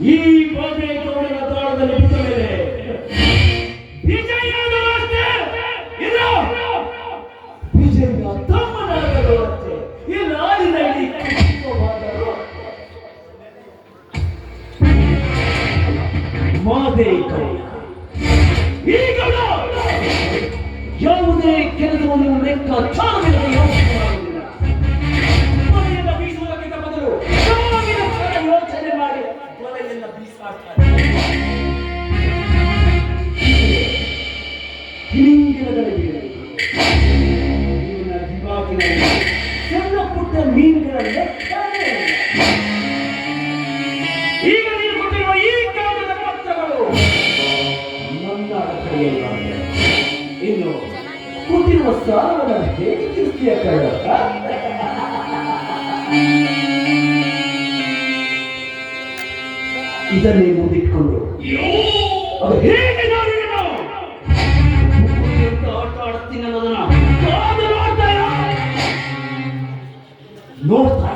ಈ ಬಾಧೆ ತೋಳಿನ ತಾಳದಲ್ಲಿ ಬಿದ್ದ ಮೇಲೆ ಅಷ್ಟೇ ಇದು ವಿಜಯ ತಮ್ಮನಾಗಲು ಅಷ್ಟೇ ಈ ನಾಡಿನಲ್ಲಿ ಮಾದೇ ಯಾವುದೇ ಕೆಲಸವನ್ನು ಲೆಕ್ಕ ಚಾಲನೆಯಲ್ಲಿ ಸಣ್ಣ ಪುಟ್ಟ. ಈಗ ನೀನು ಕೊಟ್ಟಿರುವ ಹೇಗೆ ಇದನ್ನೇ ಮುಂದಿಟ್ಕೊಂಡು. ಅದು ಹೇಗೆ. ನೋಡ್ತಾ